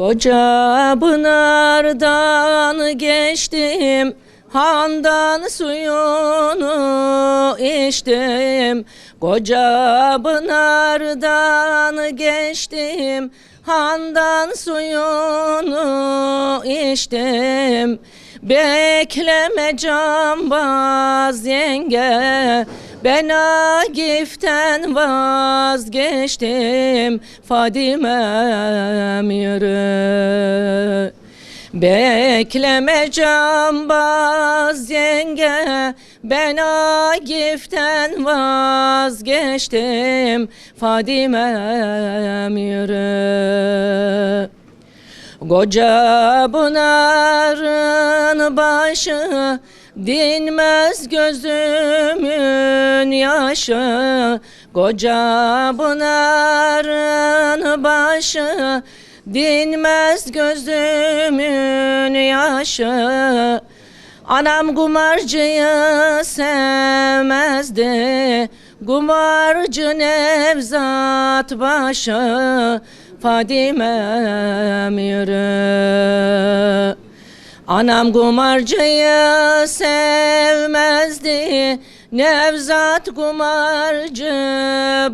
Koca pınardan geçtim, handan suyunu içtim. Koca pınardan geçtim, handan suyunu içtim. Bekleme cambaz yenge, ben Agif'ten vazgeçtim Fadime'm yürü. Bekleme cambaz yenge Ben Agif'ten vazgeçtim Fadime'm yürü. Koca pınarın başı Dinmez gözümün yaşı Koca pınarın başı. Dinmez gözümün yaşı Anam kumarcıyı sevmezdi. Kumarcı Nevzat başı Fadime'm yürü Anam kumarcıyı sevmezdi. Nevzat kumarcı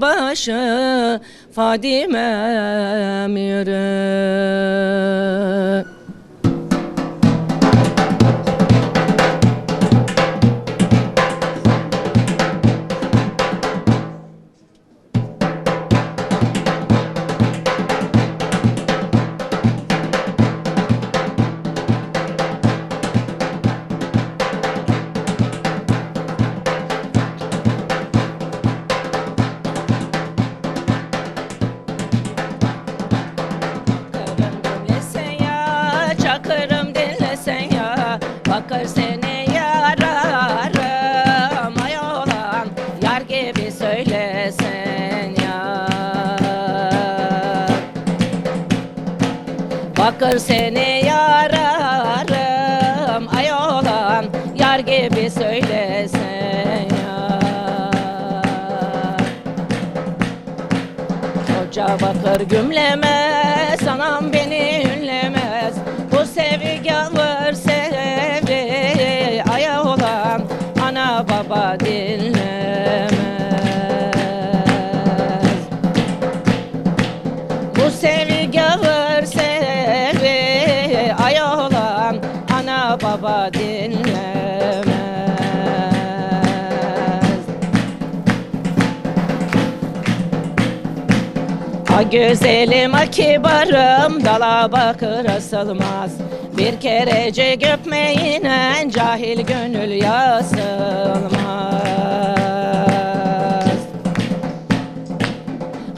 başı Fadime'm yürü Gümlemez, A güzelim a kibarım dala bakır asılmaz. Bir kerecik öpmeyine cahil gönül yasılmaz.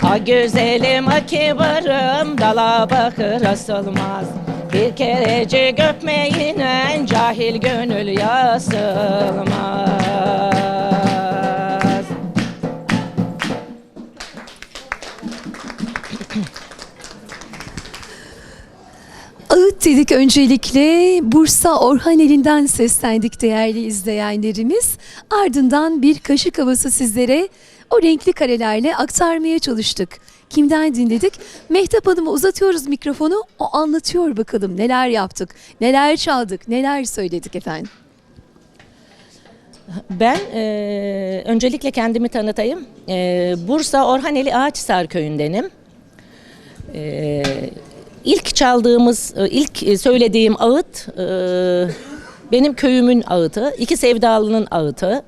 A güzelim a kibarım dala bakır asılmaz. Bir kerecik öpmeyine cahil gönül yasılmaz Ağıt dedik öncelikle Bursa Orhaneli'nden seslendik değerli izleyenlerimiz. Ardından bir kaşık havası sizlere o renkli karelerle aktarmaya çalıştık. Kimden dinledik? Mehtap Hanım'a uzatıyoruz mikrofonu. O anlatıyor bakalım neler yaptık, neler çaldık, neler söyledik efendim. Ben e, öncelikle kendimi tanıtayım. E, Bursa Orhaneli Ağaçsar köyündenim. E, ilk çaldığımız, e, ilk e, söylediğim ağıt e, benim köyümün ağıtı. İki sevdalının ağıtı.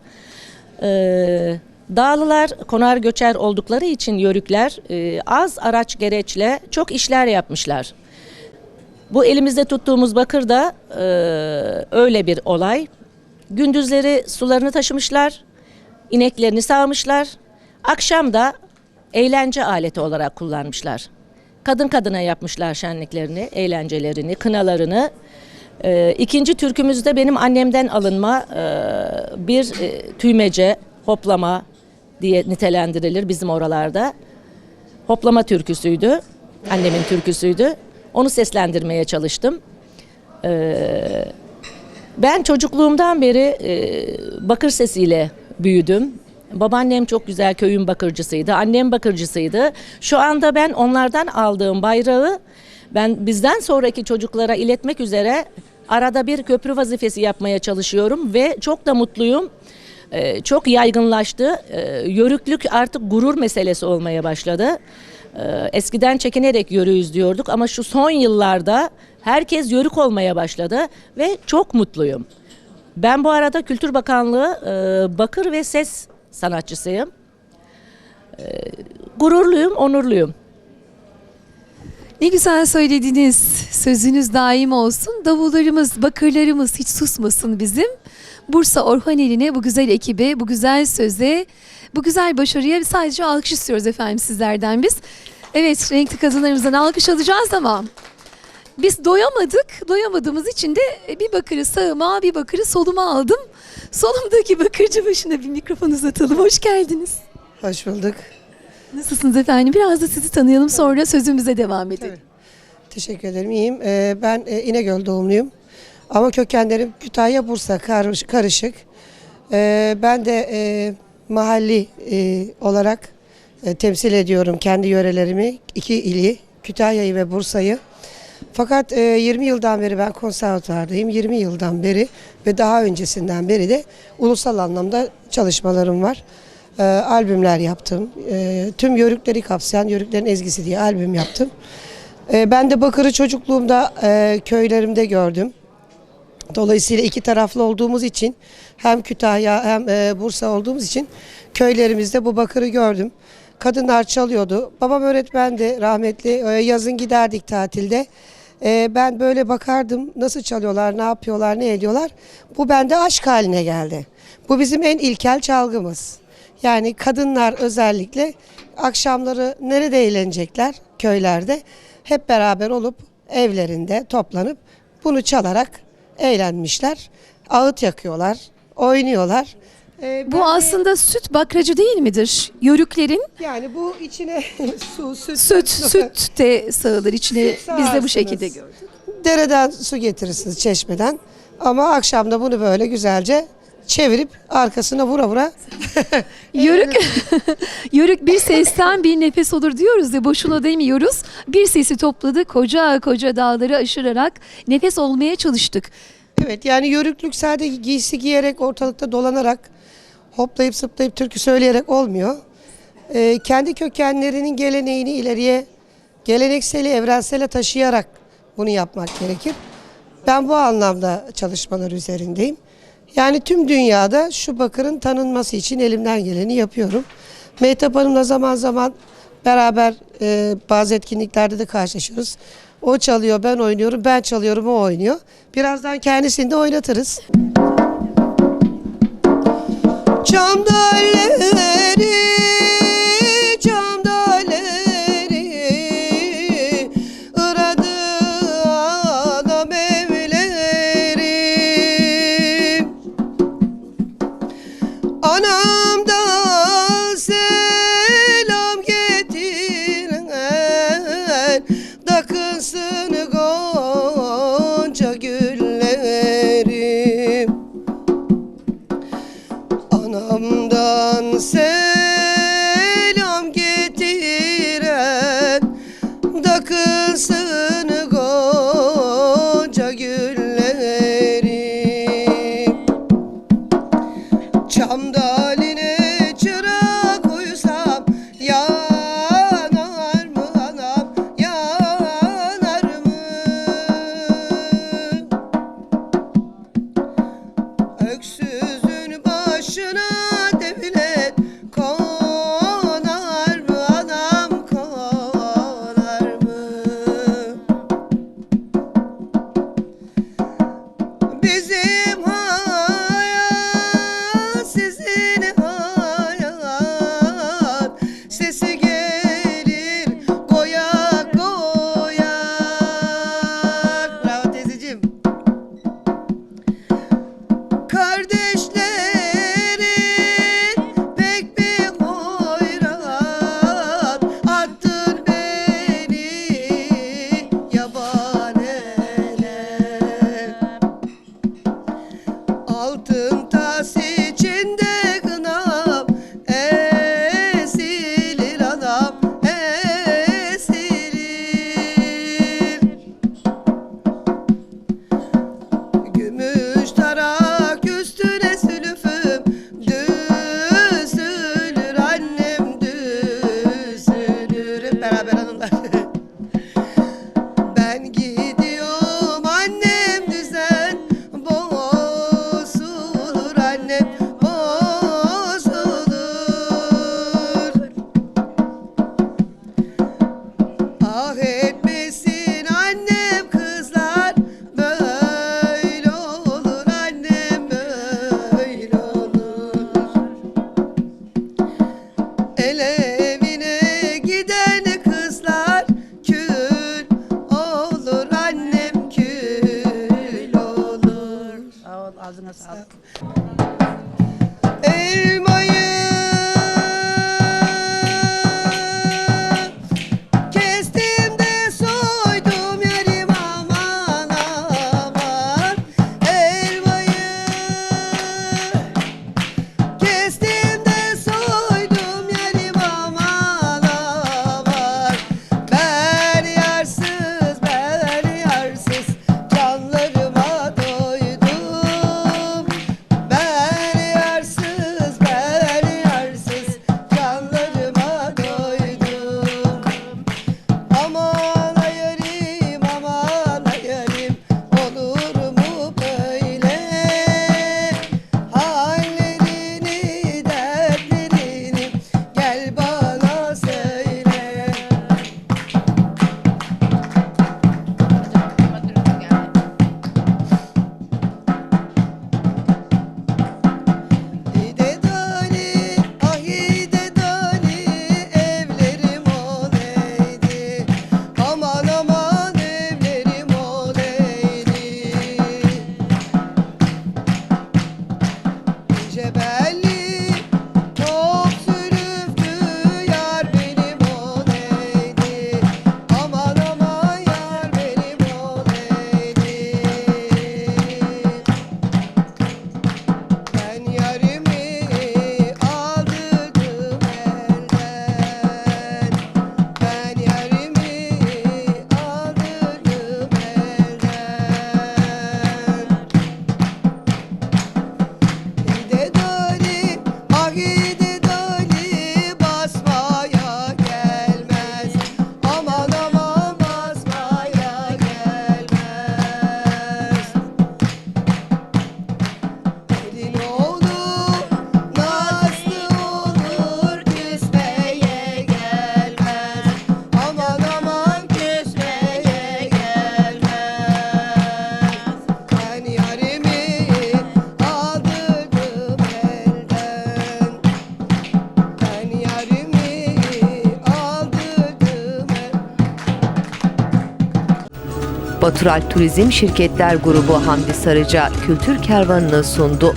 Dağlılar konar göçer oldukları için yörükler az araç gereçle çok işler yapmışlar. Bu elimizde tuttuğumuz bakır da öyle bir olay. Gündüzleri sularını taşımışlar, ineklerini sağmışlar. Akşam da eğlence aleti olarak kullanmışlar. Kadın kadına yapmışlar şenliklerini, eğlencelerini, kınalarını. Ee, ikinci türkümüz de benim annemden alınma e, bir e, tüymece, hoplama diye nitelendirilir bizim oralarda. Hoplama türküsüydü, annemin türküsüydü. Onu seslendirmeye çalıştım. Ee, ben çocukluğumdan beri e, bakır sesiyle büyüdüm. Babaannem çok güzel köyün bakırcısıydı. Annem bakırcısıydı. Şu anda ben onlardan aldığım bayrağı Ben bizden sonraki çocuklara iletmek üzere arada bir köprü vazifesi yapmaya çalışıyorum ve çok da mutluyum. Ee, çok yaygınlaştı. Ee, yörüklük artık gurur meselesi olmaya başladı. Ee, eskiden çekinerek yörüyüz diyorduk ama şu son yıllarda herkes yörük olmaya başladı ve çok mutluyum. Ben bu arada Kültür Bakanlığı e, bakır ve ses sanatçısıyım. Ee, gururluyum, onurluyum. Ne güzel söylediniz. Sözünüz daim olsun. Davullarımız, bakırlarımız hiç susmasın bizim. Bursa Orhaneli'ne, bu güzel ekibe, bu güzel söze, bu güzel başarıya sadece alkış istiyoruz efendim sizlerden biz. Evet, renkli kadınlarımızdan alkış alacağız ama biz doyamadık. Doyamadığımız için de bir bakırı sağıma, bir bakırı soluma aldım. Solumdaki bakırcı başına bir mikrofon uzatalım. Hoş geldiniz. Hoş bulduk. Nasılsınız efendim? Biraz da sizi tanıyalım sonra sözümüze devam edelim. Teşekkür ederim. İyiyim. Ee, ben e, İnegöl doğumluyum. Ama kökenlerim Kütahya, Bursa karış- karışık. Ee, ben de e, mahalli e, olarak e, temsil ediyorum kendi yörelerimi. iki ili, Kütahya'yı ve Bursa'yı. Fakat e, 20 yıldan beri ben konservatuvardayım. 20 yıldan beri ve daha öncesinden beri de ulusal anlamda çalışmalarım var. E, albümler yaptım. E, tüm yörükleri kapsayan Yörüklerin Ezgisi diye albüm yaptım. E, ben de Bakır'ı çocukluğumda e, köylerimde gördüm. Dolayısıyla iki taraflı olduğumuz için hem Kütahya hem e, Bursa olduğumuz için köylerimizde bu bakırı gördüm. Kadınlar çalıyordu. Babam öğretmendi rahmetli. E, yazın giderdik tatilde. E, ben böyle bakardım nasıl çalıyorlar, ne yapıyorlar, ne ediyorlar. Bu bende aşk haline geldi. Bu bizim en ilkel çalgımız. Yani kadınlar özellikle akşamları nerede eğlenecekler? Köylerde. Hep beraber olup evlerinde toplanıp bunu çalarak eğlenmişler. Ağıt yakıyorlar, oynuyorlar. Ee, Bu de- aslında süt bakracı değil midir? Yörüklerin yani bu içine su, süt, süt, süt de sağılır içine. Süt Biz de bu şekilde gördük. dereden su getirirsiniz çeşmeden. Ama akşam da bunu böyle güzelce çevirip arkasına vura vura Yörük, yörük bir sesten bir nefes olur diyoruz ya boşuna demiyoruz. Bir sesi topladı koca koca dağları aşırarak nefes olmaya çalıştık. Evet yani yörüklük sadece giysi giyerek ortalıkta dolanarak hoplayıp zıplayıp türkü söyleyerek olmuyor. Ee, kendi kökenlerinin geleneğini ileriye gelenekseli evrensele taşıyarak bunu yapmak gerekir. Ben bu anlamda çalışmalar üzerindeyim. Yani tüm dünyada şu bakırın tanınması için elimden geleni yapıyorum. Mehtap Hanım'la zaman zaman beraber e, bazı etkinliklerde de karşılaşıyoruz. O çalıyor, ben oynuyorum, ben çalıyorum, o oynuyor. Birazdan kendisini de oynatırız. Çam dalleri, çam dalleri, ıradı adam evleri. Anamdan Aje. Natural Turizm Şirketler Grubu Hamdi Sarıca kültür kervanını sundu.